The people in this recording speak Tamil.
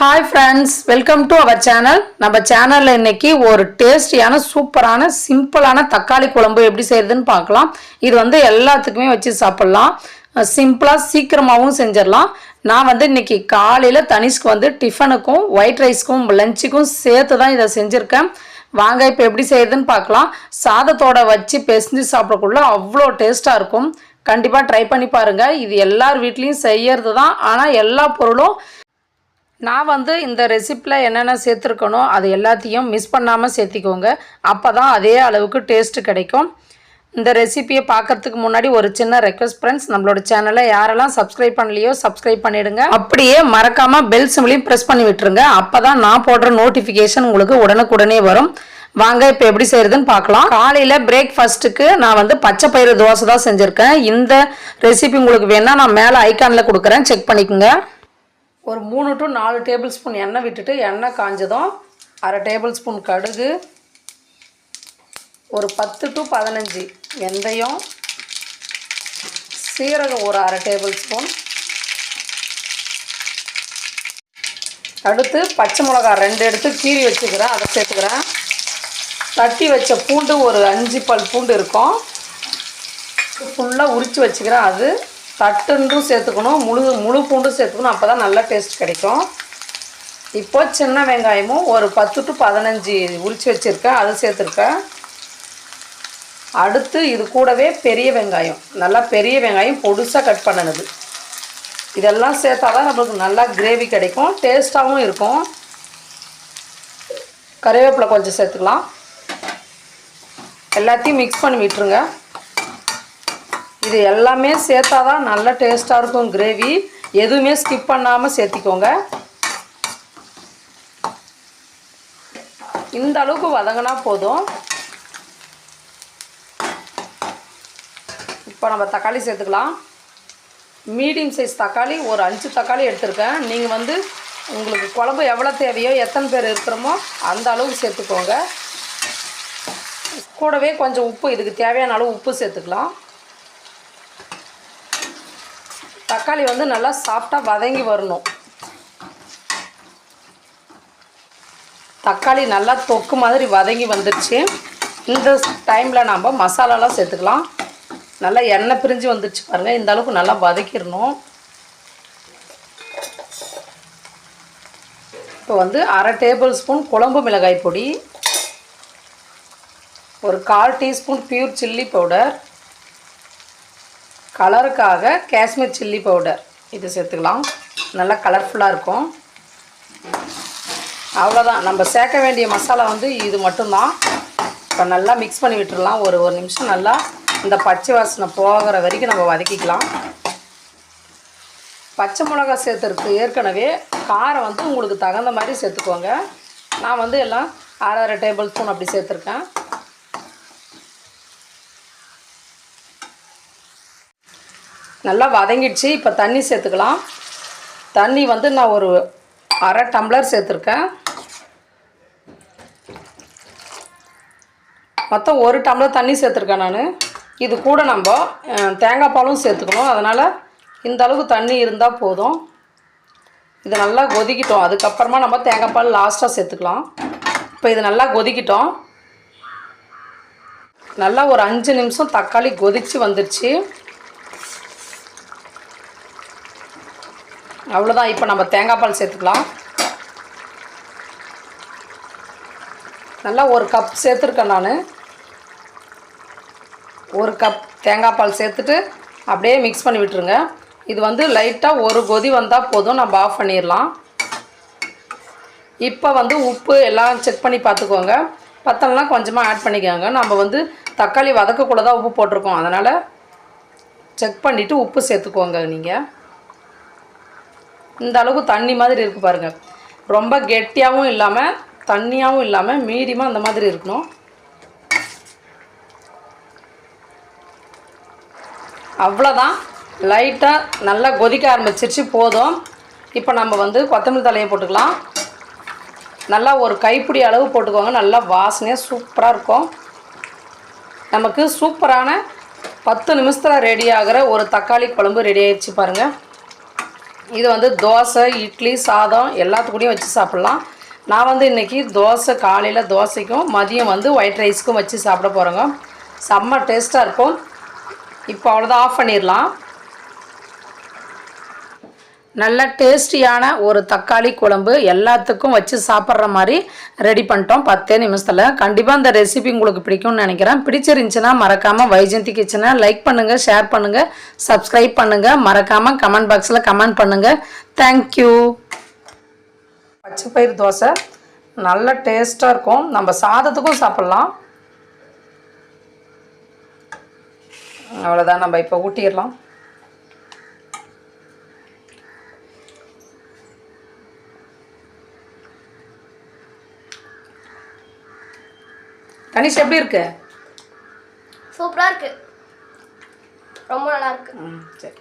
Hi friends welcome to our channel நம்ம சேனலில் இன்னைக்கு ஒரு டேஸ்டியான சூப்பரான சிம்பிளான தக்காளி குழம்பு எப்படி செய்கிறதுன்னு பார்க்கலாம். இது வந்து எல்லாத்துக்குமே வச்சு சாப்பிட்லாம். சிம்பிளாக சீக்கிரமாகவும் செஞ்சிடலாம். நான் வந்து இன்றைக்கி காலையில் தனிஷ்க்கு வந்து டிஃபனுக்கும் ஒயிட் ரைஸ்க்கும் லஞ்சுக்கும் சேர்த்து தான் இதை செஞ்சுருக்கேன். வாங்க இப்போ எப்படி செய்யுதுன்னு பார்க்கலாம். சாதத்தோட வச்சு பிசைஞ்சு சாப்பிடக்குள்ள அவ்வளோ டேஸ்ட்டாக இருக்கும். கண்டிப்பாக ட்ரை பண்ணி பாருங்கள் இது எல்லார் வீட்லேயும் செய்யறது தான். ஆனால் எல்லா பொருளும் நான் வந்து இந்த ரெசிப்பியில் என்னென்ன சேர்த்துருக்கனோ அது எல்லாத்தையும் மிஸ் பண்ணாமல் சேர்த்திக்கோங்க. அப்போ தான் அதே அளவுக்கு டேஸ்ட்டு கிடைக்கும். இந்த ரெசிப்பியை பார்க்கறதுக்கு முன்னாடி ஒரு சின்ன ரெக்வஸ்ட் ஃப்ரெண்ட்ஸ் நம்மளோட சேனலை யாரெல்லாம் சப்ஸ்கிரைப் பண்ணலையோ சப்ஸ்கிரைப் பண்ணிடுங்க. அப்படியே மறக்காமல் பெல் சிம்லையும் ப்ரெஸ் பண்ணி விட்டுருங்க. அப்போ தான் நான் போடுற நோட்டிஃபிகேஷன் உங்களுக்கு உடனுக்குடனே வரும். வாங்க இப்போ எப்படி செய்யறதுன்னு பார்க்கலாம் காலையில் பிரேக்ஃபாஸ்ட்டுக்கு நான் வந்து பச்சை பயிறு தோசை தான் செஞ்சுருக்கேன். இந்த ரெசிபி உங்களுக்கு வேணால் நான் மேலே ஐக்கானில் கொடுக்குறேன். செக் பண்ணிக்கோங்க. ஒரு மூணு டு நாலு டேபிள் ஸ்பூன் எண்ணெய் விட்டுட்டு எண்ணெய் காஞ்சதும் அரை டேபிள் ஸ்பூன் கடுகு ஒரு பத்து டு பதினஞ்சு வெந்தயம் சீரகம் ஒரு அரை டேபிள் ஸ்பூன் அடுத்து பச்சை மிளகா ரெண்டு எடுத்து கீறி வச்சுக்கிறேன் அதை சேர்த்துக்கிறேன். தட்டி வச்ச பூண்டு ஒரு அஞ்சு பல் பூண்டு இருக்கும். ஃபுல்லாக உரித்து வச்சுக்கிறேன் அது தட்டுன்றும் சேர்த்துக்கணும் முழு முழு பூண்டும் சேர்த்துக்கணும். அப்போ தான் நல்லா டேஸ்ட் கிடைக்கும். இப்போ சின்ன வெங்காயமும் ஒரு பத்து டு பதினஞ்சு உரித்து வச்சுருக்கேன். அது சேர்த்துருக்கேன். அடுத்து இது கூடவே பெரிய வெங்காயம். நல்லா பெரிய வெங்காயம் பொடுசாக கட் பண்ணினது. இதெல்லாம் சேர்த்தா தான் நம்மளுக்கு நல்லா கிரேவி கிடைக்கும். டேஸ்ட்டாகவும் இருக்கும். கறிவேப்பிலை கொஞ்சம் சேர்த்துக்கலாம். எல்லாத்தையும் மிக்ஸ் பண்ணி விட்டுருங்க. இது எல்லாமே சேர்த்தா தான் நல்ல டேஸ்ட்டாக இருக்கும் கிரேவி எதுவுமே ஸ்கிப் பண்ணாமல் சேர்த்திக்கோங்க. இந்த அளவுக்கு வதங்கினா போதும். இப்போ நம்ம தக்காளி சேர்த்துக்கலாம். மீடியம் சைஸ் தக்காளி ஒரு அஞ்சு தக்காளி எடுத்திருக்கேன். நீங்கள் வந்து உங்களுக்கு குழம்பு எவ்வளோ தேவையோ எத்தனை பேர் இருக்கிறோமோ அந்த அளவுக்கு சேர்த்துக்கோங்க. கூடவே கொஞ்சம் உப்பு இதுக்கு தேவையான அளவு உப்பு சேர்த்துக்கலாம். தக்காளி வந்து நல்லா சாஃப்டாக வதங்கி வரணும். தக்காளி நல்லா தொக்கு மாதிரி வதங்கி வந்துடுச்சு இந்த டைமில் நாம் மசாலாலாம் சேர்த்துக்கலாம். நல்லா எண்ணெய் பிரிஞ்சு வந்துடுச்சு பாருங்கள் இந்த அளவுக்கு நல்லா வதக்கிடணும். இப்போ வந்து அரை டேபிள் ஸ்பூன் குழம்பு மிளகாய் பொடி ஒரு கால் டீஸ்பூன் பியூர் சில்லி பவுடர் கலருக்காக காஷ்மீர் சில்லி பவுடர். இது சேர்த்துக்கலாம். நல்லா கலர்ஃபுல்லாக இருக்கும். அவ்வளோதான் நம்ம சேர்க்க வேண்டிய மசாலா வந்து இது மட்டும்தான். இப்போ நல்லா மிக்ஸ் பண்ணி விட்டுடலாம் ஒரு ஒரு நிமிஷம் நல்லா இந்த பச்சை வாசனை போகிற வரைக்கும் நம்ம வதக்கிக்கலாம். பச்சை மிளகா சேர்த்துருக்கு ஏற்கனவே காரம் வந்து உங்களுக்கு தகுந்த மாதிரி சேர்த்துக்கோங்க. நான் வந்து எல்லாம் அரை அரை டேபிள் ஸ்பூன் அப்படி சேர்த்துருக்கேன். நல்லா வதங்கிடுச்சு. இப்போ தண்ணி சேர்த்துக்கலாம். தண்ணி வந்து நான் ஒரு அரை டம்ளர் சேர்த்துருக்கேன். மொத்தம் ஒரு டம்ளர் தண்ணி சேர்த்துருக்கேன் நான். இது கூட நம்ம தேங்காய் பாலும் சேர்த்துக்கணும். அதனால் இந்தளவுக்கு தண்ணி இருந்தால் போதும். இது நல்லா கொதிக்கிட்டோம். அதுக்கப்புறமா நம்ம தேங்காய் பால் லாஸ்ட்டாக சேர்த்துக்கலாம். இப்போ இது நல்லா கொதிக்கிட்டோம். நல்லா ஒரு அஞ்சு நிமிஷம் தக்காளி கொதித்து வந்துடுச்சு அவ்வளோதான் இப்போ நம்ம தேங்காய் பால் சேர்த்துக்கலாம். நல்லா ஒரு கப் சேர்த்துருக்கேன் நான். ஒரு கப் தேங்காய் பால் சேர்த்துட்டு அப்படியே மிக்ஸ் பண்ணி விட்டுருங்க. இது வந்து லைட்டாக ஒரு கொதி வந்தால் போதும். நம்ம ஆஃப் பண்ணிடலாம். இப்போ வந்து உப்பு எல்லாம் செக் பண்ணி பார்த்துக்கோங்க. பத்தலாம் கொஞ்சமாக ஆட் பண்ணிக்கோங்க. நம்ம வந்து தக்காளி வதக்கக்குள்ளே தான் உப்பு போட்டிருக்கோம். அதனால் செக் பண்ணிவிட்டு உப்பு சேர்த்துக்கோங்க நீங்கள் இந்த அளவுக்கு தண்ணி மாதிரி இருக்குது பாருங்கள் ரொம்ப கெட்டியாகவும் இல்லாமல் தண்ணியாகவும் இல்லாமல் மீடியமாக அந்த மாதிரி இருக்கணும். அவ்வளோதான் லைட்டாக நல்லா கொதிக்க ஆரம்பிச்சிருச்சு போதும். இப்போ நம்ம வந்து கொத்தமல்லி தலையை போட்டுக்கலாம். நல்லா ஒரு கைப்பிடி அளவு போட்டுக்கோங்க. நல்லா வாசனையாக சூப்பராக இருக்கும். நமக்கு சூப்பரான பத்து நிமிஷத்தில் ரெடி ஆகிற ஒரு தக்காளி குழம்பு ரெடி ஆயிடுச்சு பாருங்கள் இது வந்து தோசை இட்லி சாதம் எல்லாத்துக்கூடையும் வச்சு சாப்பிட்லாம். நான் வந்து இன்றைக்கி தோசை காலையில் தோசைக்கும் மதியம் வந்து ஒயிட் ரைஸ்க்கும் வச்சு சாப்பிட போகிறோங்க செம்ம டேஸ்ட்டாக இருக்கும். இப்போ அவ்வளோதான் ஆஃப் பண்ணிடலாம். நல்ல டேஸ்டியான ஒரு தக்காளி குழம்பு எல்லாத்துக்கும் வச்சு சாப்பிட்ற மாதிரி ரெடி பண்ணிட்டோம். பத்தே நிமிஷத்தில். கண்டிப்பாக இந்த ரெசிபி உங்களுக்கு பிடிக்கும்னு நினைக்கிறேன். பிடிச்சிருந்துச்சுன்னா மறக்காமல் வைஜந்தி கிச்சனை லைக் பண்ணுங்கள் ஷேர் பண்ணுங்கள் சப்ஸ்கிரைப் பண்ணுங்கள் மறக்காமல் கமெண்ட் பாக்ஸில் கமெண்ட் பண்ணுங்கள் தேங்க்யூ பச்சை பயிர் தோசை. நல்ல டேஸ்ட்டாக இருக்கும். நம்ம சாதத்துக்கும் சாப்பிட்லாம். அவ்வளோதான் நம்ம இப்போ ஊட்டிடலாம். தனிஷ் எப்படி இருக்கு? சூப்பராக இருக்கு. ரொம்ப நல்லா இருக்கு. ம் சரி.